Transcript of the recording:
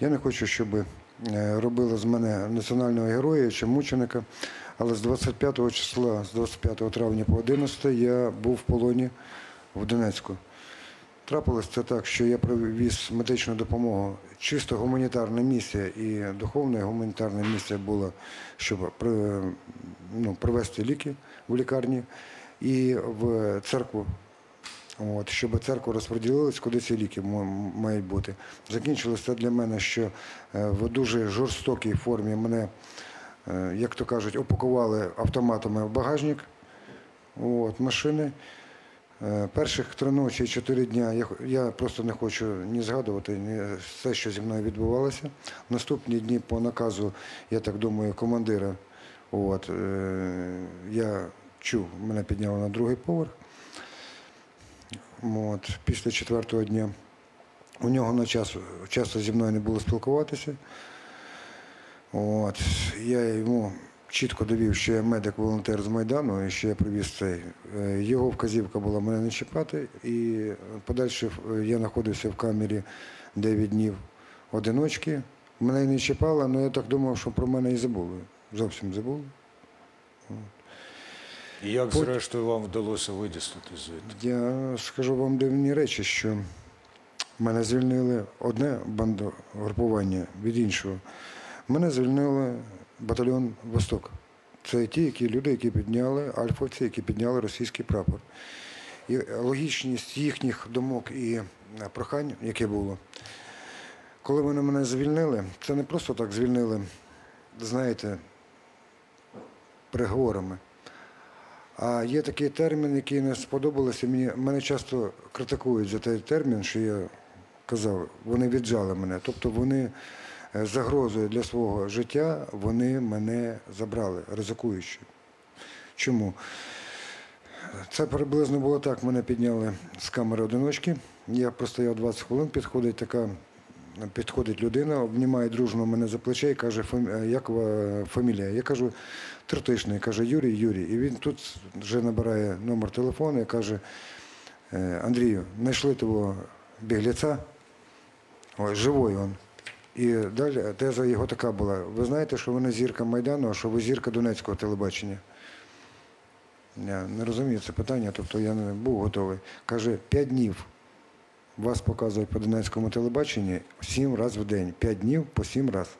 Я не хочу, щоб е, робили з мене національного героя чи мученика, але з 25 числа, з 25 травня по 11 я був в полоні в Донецьку. Трапилось це так, що я привіз медичну допомогу. Чисто гуманітарна місія і духовна гуманітарна місія була, щоб ну, привезти ліки в лікарні і в церкву. От, щоб церква розподілилась, куди ці ліки мають бути. Закінчилось це для мене, що е, в дуже жорстокій формі мене, е, як то кажуть, упакували автоматами в багажник от, машини. Е, Перших три ночі, чотири дня я, я просто не хочу ні згадувати ні все, що зі мною відбувалося. Наступні дні по наказу, я так думаю, командира, от, е, я чув, мене підняли на другий поверх. От, після четвертого дня. У нього на час, часто зі мною не було спілкуватися. От, я йому чітко довів, що я медик-волонтер з Майдану, і що я привіз цей. Е, Його вказівка була мене не чіпати, і подальше е, я знаходився в камері 9 днів одиночки. Мене не чіпало, але я так думав, що про мене і забули. Зовсім забули. І як зрештою вам вдалося видіслати звідти? Я скажу вам дивні речі, що мене звільнили одне бандогрупування від іншого. Мене звільнили батальйон Восток. Це ті, які люди, які підняли альфовці, які підняли російський прапор. І логічність їхніх думок і е, прохань, яке було. Коли вони мене звільнили, це не просто так звільнили, знаєте, приговорами. А є такий термін, який не сподобався. Мені мене часто критикують за той термін, що я казав, вони віджали мене. Тобто вони е, загрозою для свого життя вони мене забрали, ризикуючи. Чому? Це приблизно було так. Мене підняли з камери одиночки. Я простояв 20 хвилин, підходить така. Підходить людина, обнімає дружно мене за плече і каже, е, як фамілія? Я кажу, Тертишний, каже Юрій, Юрій. І він тут вже набирає номер телефону і каже, «Е, Андрію, знайшли того біглеця, ой, живий він. І далі теза його така була. Ви знаєте, що ви не зірка Майдану, а що ви зірка Донецького телебачення? Я не розумію це питання, тобто я не був готовий. Каже, п'ять днів вас показують по Донецькому телебаченні сім разів в день. П'ять днів по сім разів.